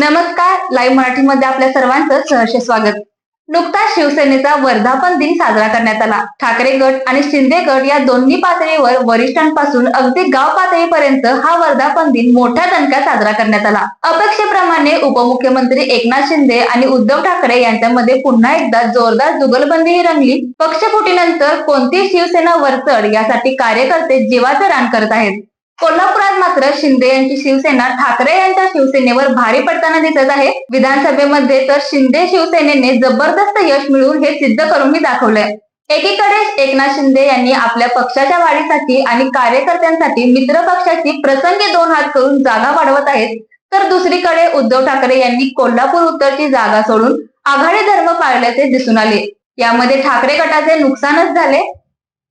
नमस्कार लाईव्ह मराठीमध्ये आपल्या सर्वांचं सहर्ष स्वागत. नुकताच शिवसेनेचा वर्धापन दिन साजरा करण्यात आला. ठाकरे गट आणि शिंदे गट या दोन्ही पातळीवर वरिष्ठांपासून अगदी गाव पातळीपर्यंत हा वर्धापन दिन मोठ्या दणक्यात साजरा करण्यात आला. अपेक्षेप्रमाणे उपमुख्यमंत्री एकनाथ शिंदे आणि उद्धव ठाकरे यांच्यामध्ये पुन्हा एकदा जोरदार जुगलबंदीही रंगली. पक्षफुटीनंतर कोणती शिवसेना वरचढ यासाठी कार्यकर्ते जीवाचं रान करत आहेत? कोल्हापुरात मात्र शिंदे यांची शिवसेना ठाकरे यांच्या शिवसेनेवर भारी पडताना दिसत आहे. विधानसभेमध्ये तर शिंदे शिवसेनेने जबरदस्त यश मिळवून हे सिद्ध करून मी दाखवलंय. एकीकडे एकनाथ शिंदे यांनी आपल्या पक्षाच्या वाढीसाठी आणि कार्यकर्त्यांसाठी मित्र पक्षाची प्रसंगी दोन हात करून जागा वाढवत आहेत. तर दुसरीकडे उद्धव ठाकरे यांनी कोल्हापूर उत्तरची जागा सोडून आघाडी धर्म पाळल्याचे दिसून आले. यामध्ये ठाकरे गटाचे नुकसानच झाले.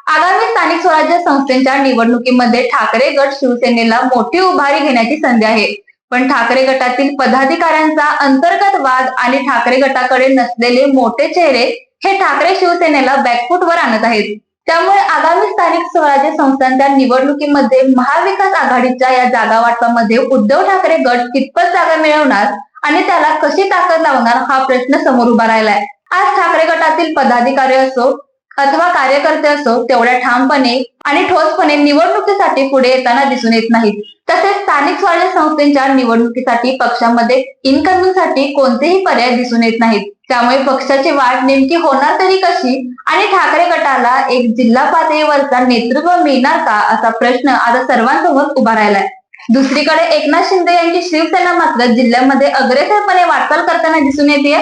आगामी स्थानिक स्वराज्य संस्थेच्या निवडणुकीमध्ये ठाकरे गट शिवसेनेला मोठी उभारी घेण्याची संधी आहे. पण ठाकरे गटातील पदाधिकाऱ्यांचा अंतर्गत वाद आणि ठाकरे गटाकडे नसलेले मोठे चेहरे हे ठाकरे शिवसेनेला बॅकफूटवर आणत आहेत. त्यामुळे आगामी स्थानिक स्वराज्य संस्थांच्या निवडणुकीमध्ये महाविकास आघाडीच्या या जागा वाटपामध्ये उद्धव ठाकरे गट कितपत जागा मिळवणार आणि त्याला कशी ताकद लावणार हा प्रश्न समोर उभा राहिलाय. आज ठाकरे गटातील पदाधिकारी असो अथवा कार्यकर्ते असो तेवढ्या ठामपणे आणि ठोसपणे निवडणुकीसाठी पुढे येताना दिसून येत नाहीत. तसेच स्थानिक स्वराज्य संस्थेच्या निवडणुकीसाठी पक्षामध्ये इनकमिंगसाठी कोणतेही पर्याय दिसून येत नाहीत. त्यामुळे पक्षाची वाढ नेमकी होणार तरी कशी आणि ठाकरे गटाला एक जिल्हा पातळीवरचा नेतृत्व मिळणार का असा प्रश्न आता सर्वांसमोर उभा राहिलाय. दुसरीकडे एकनाथ शिंदे यांची शिवसेना मात्र जिल्ह्यामध्ये अग्रेसरपणे वाटचाल करताना दिसून येते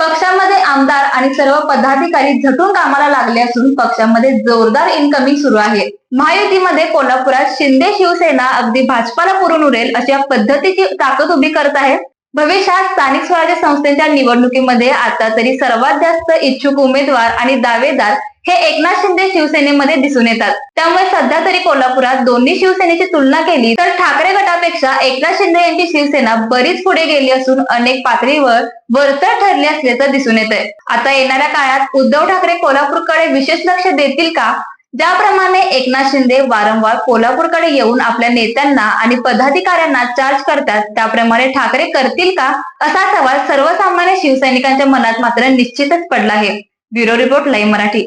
पक्षामध्ये आमदार आणि सर्व पदाधिकारी झटून कामाला लागले असून पक्षामध्ये जोरदार इनकमिंग सुरू आहे. महायुतीमध्ये कोल्हापुरात शिंदे शिवसेना अगदी भाजपाला पुरून उरेल अशा पद्धतीची ताकद उभी करत आहे. भविष्यात स्थानिक स्वराज्य संस्थेच्या निवडणुकीमध्ये आता तरी सर्वात जास्त इच्छुक उमेदवार आणि दावेदार हे एकनाथ शिंदे शिवसेनेमध्ये दिसून येतात. त्यामुळे सध्या तरी कोल्हापुरात दोन्ही शिवसेनेची तुलना केली तर ठाकरे गटापेक्षा एकनाथ शिंदे यांची शिवसेना बरीच पुढे गेली असून अनेक पातळीवर वरचढ ठरली असल्याचं दिसून येत आहे आता येणाऱ्या काळात उद्धव ठाकरे कोल्हापूरकडे विशेष लक्ष देतील का? ज्याप्रमाणे एकनाथ शिंदे वारंवार कोल्हापूरकडे येऊन आपल्या नेत्यांना आणि पदाधिकाऱ्यांना चार्ज करतात त्याप्रमाणे ठाकरे करतील का? असा सवाल सर्वसामान्य शिवसैनिकांच्या मनात मात्र निश्चितच पडला आहे. Bureau report live Marathi.